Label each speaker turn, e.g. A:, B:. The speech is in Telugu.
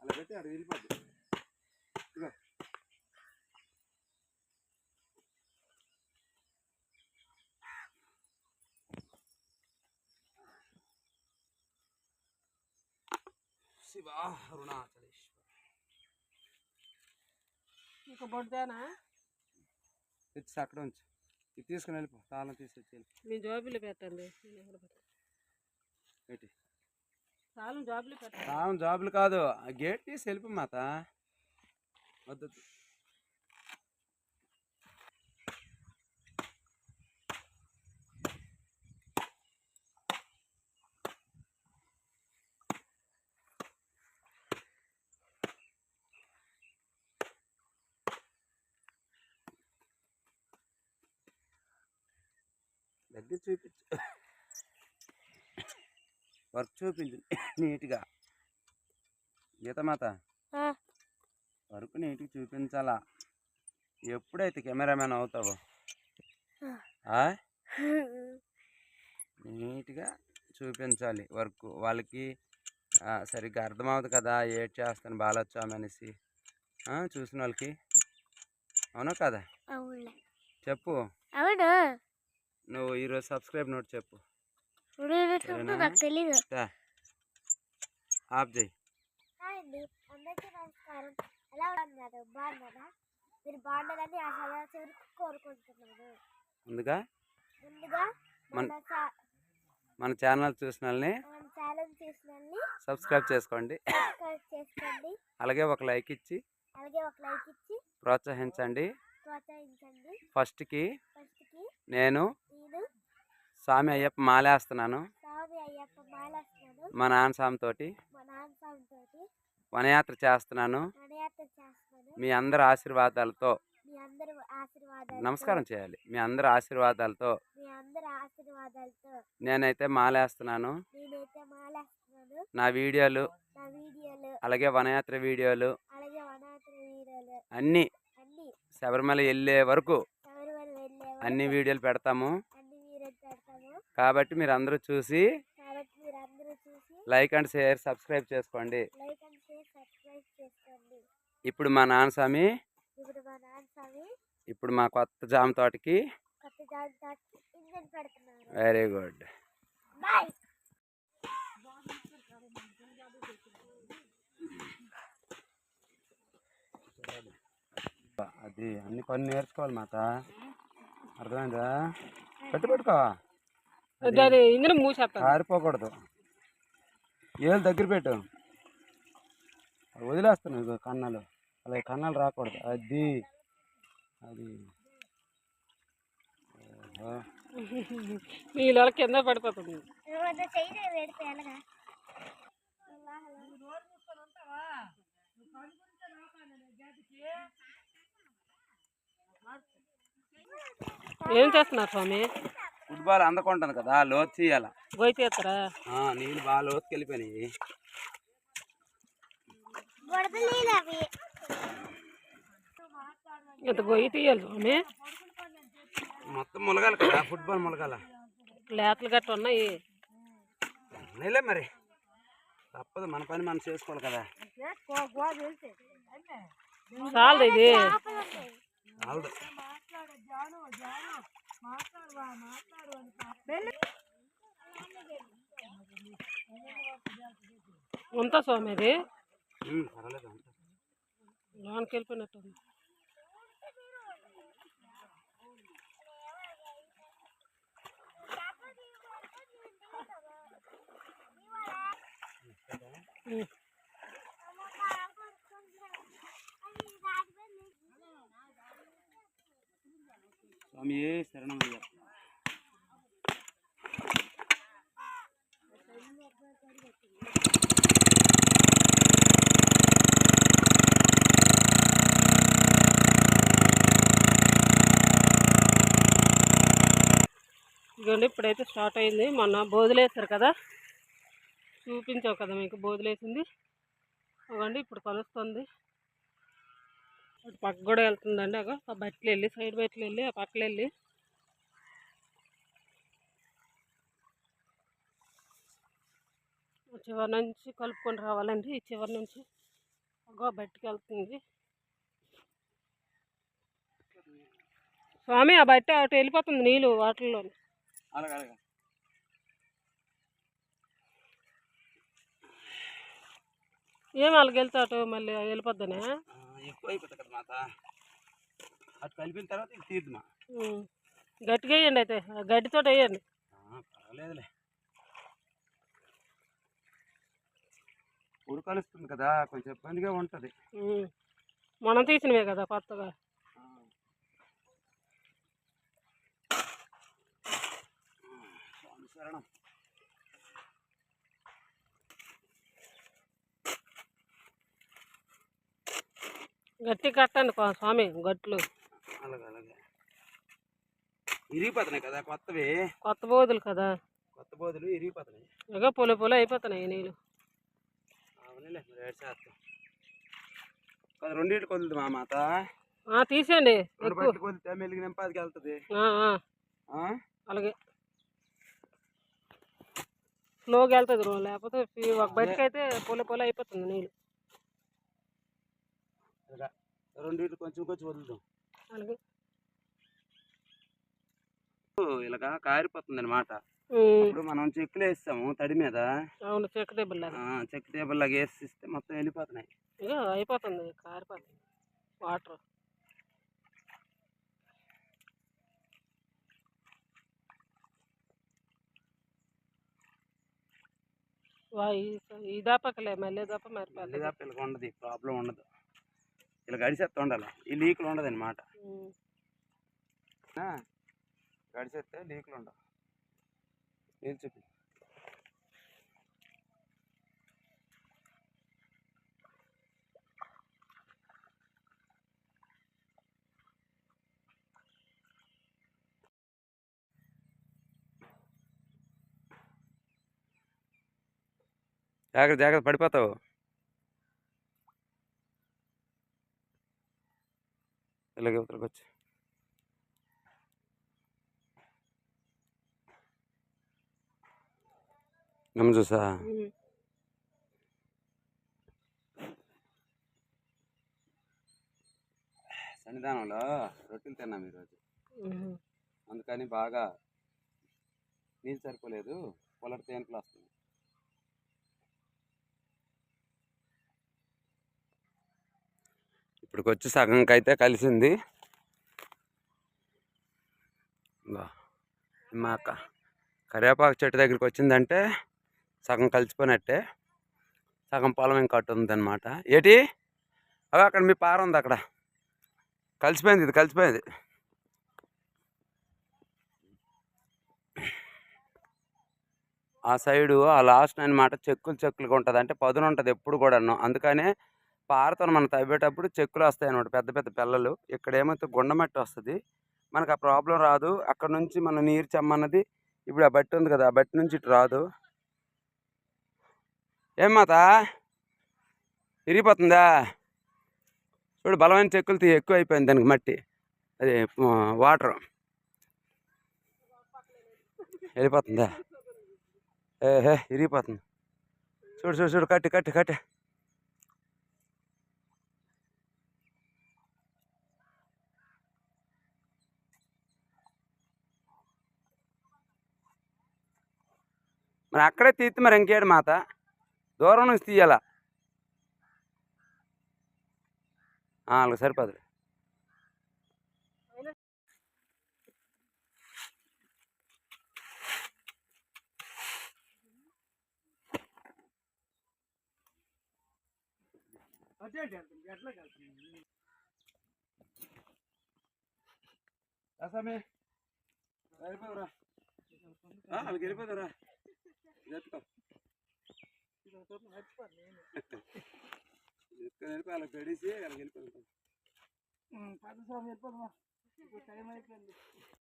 A: అలా పెట్టి అక్కడ వెళ్ళిపోద్ది. ఇదిగో. శివ అరుణాచలేశ్వర.
B: ఇంకా బొడ్డేనా
A: తెచ్చి అక్కడ ఉంచు. ఇది తీసుకుని వెళ్ళిపో. తాళం తీసుకొచ్చి వెళ్ళి
B: మీ జాబులు పెట్టండి. చాలు జాబులు
A: కాదు. ఆ గేట్ తీసి వెళ్ళిపో మాత. వద్దు. దగ్గర చూపించు. వర్క్ చూపించు నీట్గా. గీతమాత. వర్క్ నీట్గా చూపించాలా? ఎప్పుడైతే కెమెరామెన్ అవుతావో? నీట్గా చూపించాలి వర్క్. వాళ్ళకి సరిగ్గా అర్థమవుతుంది కదా ఏడ్ చేస్తాను బాలొచ్చాము అనేసి. చూసిన వాళ్ళకి. అవునా కదా? చెప్పు. నువ్వు ఈరోజు సబ్స్క్రైబ్ నోట్ చెప్పు.
C: ఇప్పుడు
A: సరేనా?
C: నాకు తెలీదు
A: దా. ఆఫ్ చేయి
C: హాయ్ అండి అందరికీ నమస్కారం ఎలా ఉన్నారు బాగున్నారా మీరు బాగున్నారని ఆ సదాశివుని కోరుకుంటున్నాను
A: ముందుగా
C: ముందుగా
A: మన-
C: మన చా-
A: మన ఛానల్ చూసిన వాళ్ళని
C: మన ఛానల్ చూసిన
A: సబ్స్క్రైబ్ చేసుకోండి.
C: సబ్స్క్రైబ్ చేసుకోండి.
A: అలాగే ఒక లైక్ ఇచ్చి
C: అలాగే ఒక లైక్ ఇచ్చి
A: ప్రోత్సహించండి.
C: ప్రోత్సహించండి.
A: ఫస్ట్కి
C: ఫస్ట్కి
A: నేను స్వామి అయ్యప్ప మాలేస్తున్నాను. మా నాన్న స్వామితోటి వనయాత్ర చేస్తున్నాను. మీ అందరి ఆశీర్వాదాలతో. నమస్కారం చేయాలి. మీ అందరి ఆశీర్వాదాలతో. నేనైతే మాలేస్తున్నాను. నా వీడియోలు. అలాగే వనయాత్ర వీడియోలు. అన్నీ. శబరిమల వెళ్ళే వరకు అన్ని వీడియోలు పెడతాము. కాబట్టి మీరు అందరూ చూసి లైక్ అండ్ షేర్ సబ్స్క్రైబ్ చేసుకోండి. ఇప్పుడు మా నాన్న స్వామి
C: ఇప్పుడు మా
A: కొత్త జామ తోటకి వెరీ గుడ్. అది అన్ని పనులు నేర్చుకోవాలి మాత. అర్థమైందా? పెట్టి పెట్టుకో.
B: అది ఇందులో మూసేస్తాను
A: కారిపోకూడదు ఏళ్ళు దగ్గర పెట్టు. వదిలేస్తాను ఇగో కన్నాలు. అలా కన్నాలు రాకూడదు. అది అది. ఓహో.
B: వీళ్ళ కింద పడిపోతుంది.
C: నువ్వు చెయ్యి పెడితే ఎలాగా?
B: ఏం చేస్తున్నారు స్వామి?
A: ఫుట్బాల్ అందకుంటుంది కదా లోతు తీయాల. నీళ్ళు బాగా లోతుకి వెళ్ళిపోయినాయి
B: ఇంత గొయ్యి తీయాలి స్వామి.
A: మొత్తం ములగాలి కదా ఫుట్బాల్ ములగాల.
B: లేతలు గట్ట ఉన్నాయి.
A: నీలే మరి. తప్పదు మన పని మనం చేసుకోవాలి కదా.
B: చాలదు ఇది.
A: చాలదు.
B: ఉంతా స్వామి
A: అంతా.
B: లోనికి వెళ్ళిపోయినట్టుంది ఉం.
A: స్వామి శరణమయ్య.
B: ఇదిగోండి ఇప్పుడైతే స్టార్ట్ అయింది. మొన్న బోధులేసారు కదా? చూపించావు కదా మీకు బోధులేసింది ఇవ్వండి ఇప్పుడు కలుస్తుంది. అటు పక్క కూడా వెళ్తుందండి. అగో ఆ బట్టలు వెళ్ళి సైడ్ బట్టలు వెళ్ళి ఆ పక్కలు వెళ్ళి. చివరి నుంచి కలుపుకొని రావాలండి ఈ చివరి నుంచి. అగో బయటికి వెళ్తుంది. స్వామి ఆ బట్ట అటు వెళ్ళిపోతుంది నీళ్ళు వాటర్లో ఏం వాళ్ళకి వెళ్తే అటు మళ్ళీ వెళ్ళిపోద్దనే?
A: ఎక్కువ అయిపోతుంది కదా మాత. అటు కలిపిన తర్వాత ఇది తీద్దుమా.
B: గట్టిగా వేయండి అయితే గడ్డితో వేయండి.
A: పర్వాలేదులే. ఉడకలుస్తుంది కదా కొంచెం ఇబ్బందిగా ఉంటుంది.
B: మనం తీసినవే కదా కొత్తగా.
A: శరణం.
B: గట్టి కట్టండి స్వామి గట్లు.
A: అలాగే అలాగే. ఇరిగిపోతున్నాయి కదా కొత్తవి?
B: కొత్త బోధులు కదా.
A: కొత్త బోధులు ఇరిగిపోతున్నాయి.
B: ఇక పొలి పొలి అయిపోతున్నాయి నీళ్ళు.
A: అవునులే మరి ఏడు చేస్తాం. కదా రెండింటికి వదులుదు మా మాత.
B: తీసేయండి.
A: రెండు
B: ఎక్కువ.
A: బయటకు వదిలితే మెలిగి నింపాదికి వెళ్తుంది?
B: అలాగే. స్లోగా వెళ్తుంది లేకపోతే ఒక బయటకి అయితే పొలి పొలి అయిపోతుంది నీళ్ళు.
A: ఇలాగా రెండింటికి కొంచెం కొంచెం వదులుదాం.
B: అలాగే.
A: ఇలాగా కారిపోతుంది అనమాట. ఇప్పుడు మనం చెక్కులు వేస్తాము తడి మీద.
B: అవును చెక్క దెబ్బలు లాగా.
A: ఆ, చెక్ టేబుల్ లాగా వేసి ఇస్తే మొత్తం వెళ్ళిపోతున్నాయి.
B: అయిపోతుంది కారిపోతుంది. వాటర్. ఈ- దాపకలే మళ్ళీ దాప
A: మళ్ళీ
B: మారిపోతుంది
A: తప్ప ఇలా ఉండదు ప్రాబ్లం ఉండదు. ఇలా గడిచేస్తే ఉండాలి. ఈ లీకులు ఉండదు అనమాట
B: ఉమ్.
A: గడిచేస్తే లీకులు ఉండవు. నీళ్ళు చూపి. జాగ్రత్త జాగ్రత్త పడిపోతావు. ఇలాగే ఉత్తరకు వచ్చి. నమ్మ చూసా. సన్నిధానంలో రొట్టెలు తిన్నాం ఈరోజు. అందుకని బాగా నీళ్ళు సరిపోలేదు. పొలటి తేనుకులు వస్తుంది ఇప్పటికి వచ్చి సగంకి అయితే కలిసింది మా అక్క కరివేపాకు చెట్టు దగ్గరికి వచ్చిందంటే సగం కలిసిపోయినట్టే. సగం పొలం ఇంకా ఉందన్నమాట. ఏటి? అవి అక్కడ మీ పార ఉంది అక్కడ. కలిసిపోయింది ఇది కలిసిపోయింది. ఆ సైడు ఆ లాస్ట్ అనమాట చెక్కులు చెక్కులుగా ఉంటుంది అంటే పదును ఉంటుంది ఎప్పుడు కూడాను. అందుకనే పారతో మనం తవ్వేటప్పుడు చెక్కులు వస్తాయి అనమాట పెద్ద పెద్ద పిల్లలు. ఇక్కడ ఏమైతే గుండమట్టి వస్తుంది. మనకు ఆ ప్రాబ్లం రాదు. అక్కడ నుంచి మన నీరు చెమ్మన్నది ఇప్పుడు ఆ బట్టి ఉంది కదా ఆ బట్టి నుంచి ఇటు రాదు. ఏం మాత? విరిగిపోతుందా? చూడు బలమైన చెక్కులు తీ- ఎక్కువ అయిపోయింది దానికి మట్టి. అది వాటర్. వెళ్ళిపోతుందా? ఏహే ఇరిగిపోతుంది చూడు చూడు చూడు కట్టి కట్టి కట్టి. మరి అక్కడే తీస్తే మరి ఇంకేడు మాత? దూరం నుంచి తీయాలా? అలాగ సరిపోదు అసమే వెళ్ళిపోదురా వాళ్ళకి వెళ్ళిపోదురా ఎత్తుకో ఎత్తుకొని గడిసి వాళ్ళకి వెళ్ళిపోతాం
B: పది సార్లు వెళ్ళిపోదామా? టైం అయిపోయింది.